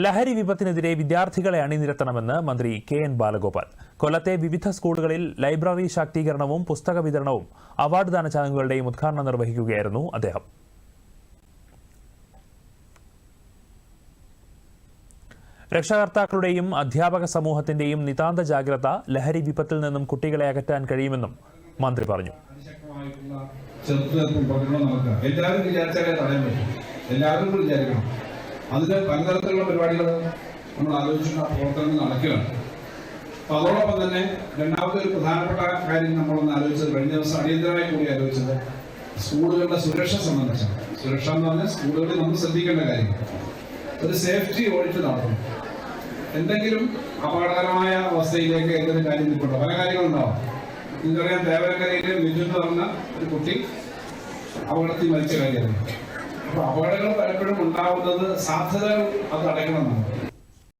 ലഹരി വിപത്തിനെതിരെ വിദ്യാർത്ഥികളെ അണിനിരത്തണമെന്ന് മന്ത്രി കെ എൻ ബാലഗോപാൽ. കൊല്ലത്തെ വിവിധ സ്കൂളുകളിൽ ലൈബ്രറി ശാക്തീകരണവും പുസ്തക വിതരണവും അവാർഡ് ദാന ചടങ്ങുകളുടെയും ഉദ്ഘാടനം നിർവഹിക്കുകയായിരുന്നു അദ്ദേഹം. രക്ഷാകർത്താക്കളുടെയും അധ്യാപക സമൂഹത്തിന്റെയും നിതാന്ത ജാഗ്രത ലഹരി വിപത്തിൽ നിന്നും കുട്ടികളെ അകറ്റാൻ കഴിയുമെന്നും മന്ത്രി പറഞ്ഞു. എല്ലാവരും എല്ലാവരും അതിന് പലതരത്തിലുള്ള പരിപാടികൾ നമ്മൾ ആലോചിച്ചുള്ള പ്രവർത്തനങ്ങൾ നടക്കുകയാണ്. അപ്പൊ അതോടൊപ്പം തന്നെ രണ്ടാമത്തെ ഒരു പ്രധാനപ്പെട്ട കാര്യം നമ്മളൊന്ന് ആലോചിച്ചത് കഴിഞ്ഞ ദിവസം അടിയന്തരമായി കൂടി ആലോചിച്ചത് സ്കൂളുകളുടെ സുരക്ഷ സംബന്ധിച്ചാണ്. സുരക്ഷ എന്ന് പറഞ്ഞാൽ സ്കൂളുകളിൽ നമ്മൾ ശ്രദ്ധിക്കേണ്ട കാര്യം. ഒരു സേഫ്റ്റി ഓഡിറ്റ് നടത്തണം എന്തെങ്കിലും അപകടകരമായ അവസ്ഥയിലേക്ക് എന്തെങ്കിലും കാര്യം നിൽപ്പുണ്ടോ? പല കാര്യങ്ങളുണ്ടാവും നിങ്ങൾക്കറിയാം ദേവരക്കരയിലെ മിഥുൻ എന്ന് പറഞ്ഞ ഒരു കുട്ടി അപകടത്തിൽ മരിച്ച കാര്യമാണ് അപകടങ്ങൾ പലപ്പോഴും ഉണ്ടാവുന്നത് സാധ്യത അത് അടയ്ക്കണമെന്നാണ്.